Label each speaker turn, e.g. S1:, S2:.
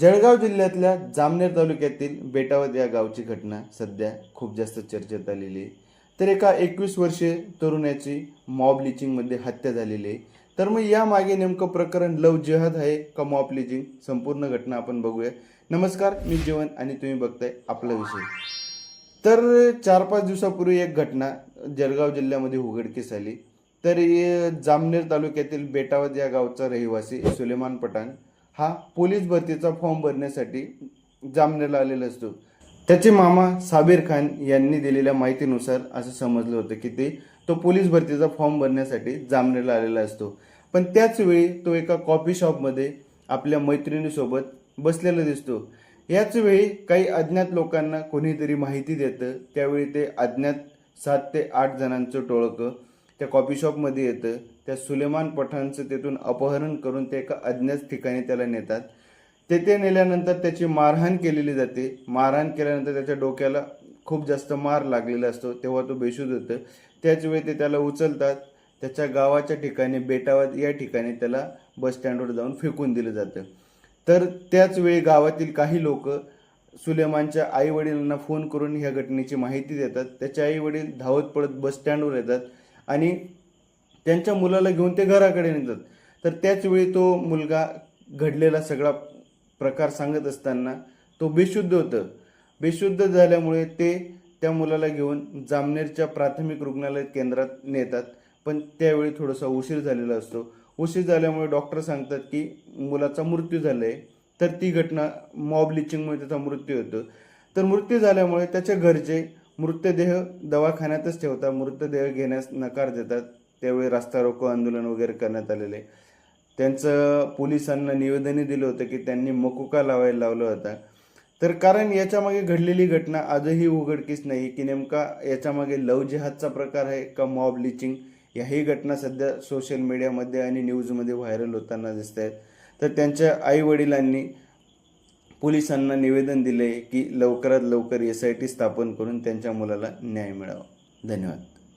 S1: जळगाव जिल्ह्यातल्या जामनेर तालुक्यातील बेटावत या गावची घटना सध्या खूप जास्त चर्चेत आलेली आहे. तर एका एकवीस वर्षीय तरुणाची मॉब लिचिंगमध्ये हत्या झालेली आहे. तर मग यामागे नेमकं प्रकरण लव जिहाद आहे का मॉब लिचिंग संपूर्ण घटना आपण बघूया. नमस्कार मी जीवन आणि तुम्ही बघताय आपला विषय. तर चार पाच दिवसापूर्वी एक घटना जळगाव जिल्ह्यामध्ये उघडकीस आली. तर जामनेर तालुक्यातील बेटावत या गावचा रहिवासी सुलेमान पठाण हा पोलीस भरतीचा फॉर्म भरण्यासाठी जामनेरला आलेला असतो. त्याचे मामा साबीर खान यांनी दिलेल्या माहितीनुसार असं समजलं होतं की ते तो पोलीस भरतीचा फॉर्म भरण्यासाठी जामनेरला आलेला असतो. पण त्याचवेळी तो एका कॉफी शॉपमध्ये आपल्या मैत्रिणीसोबत बसलेला दिसतो. याच वेळी काही अज्ञात लोकांना कोणीतरी माहिती देतं. त्यावेळी ते अज्ञात सात ते आठ जणांचं टोळकं त्या कॉफी शॉपमध्ये येतं. त्या सुलेमान पठाणचं तिथून अपहरण करून ते एका अज्ञात ठिकाणी त्याला नेतात. तेथे नेल्यानंतर त्याची मारहाण केलेली जाते. मारहाण केल्यानंतर त्याच्या डोक्याला खूप जास्त मार लागलेला असतो. तेव्हा तो बेशुद्ध होतं. त्याचवेळी ते त्याला उचलतात. त्याच्या गावाच्या ठिकाणी बेटावत या ठिकाणी त्याला बस स्टँडवर जाऊन फेकून दिलं जातं. तर त्याच वेळी गावातील काही लोक सुलेमानच्या आईवडिलांना फोन करून ह्या घटनेची माहिती देतात. त्याचे आईवडील धावत पडत बस स्टँडवर येतात. आणि त्यांच्या मुलाला घेऊन ते घराकडे नेतात तर त्याचवेळी तो मुलगा घडलेला सगळा प्रकार सांगत असताना तो बेशुद्ध होतं. बेशुद्ध झाल्यामुळे ते त्या मुलाला घेऊन जामनेरच्या प्राथमिक रुग्णालय केंद्रात नेतात. पण त्यावेळी थोडासा उशीर झालेला असतो. उशीर झाल्यामुळे डॉक्टर सांगतात की मुलाचा मृत्यू झाला आहे तर ती घटना मॉब लिचिंगमुळे त्याचा मृत्यू होतो. तर मृत्यू झाल्यामुळे त्याच्या घरचे मृतदेह दवाखान्यातच ठेवतात मृतदेह घेण्यास नकार देतात. त्यावेळी रास्ता रोको आंदोलन वगैरे करण्यात आलेले. त्यांचं पोलिसांना निवेदनही दिलं होतं की त्यांनी मकुका लावायला लावलं होता. तर कारण याच्यामागे घडलेली घटना आजही उघडकीस नाही की नेमका याच्यामागे लव जिहादचा प्रकार आहे का मॉब लिचिंग याही घटना सध्या सोशल मीडियामध्ये आणि न्यूजमध्ये व्हायरल होताना दिसत आहेत तर त्यांच्या आईवडिलांनी पोलिसांना निवेदन दिले की लवकरात लवकर एस आय टी स्थापन करून त्यांच्या मुलाला न्याय मिळावा. धन्यवाद.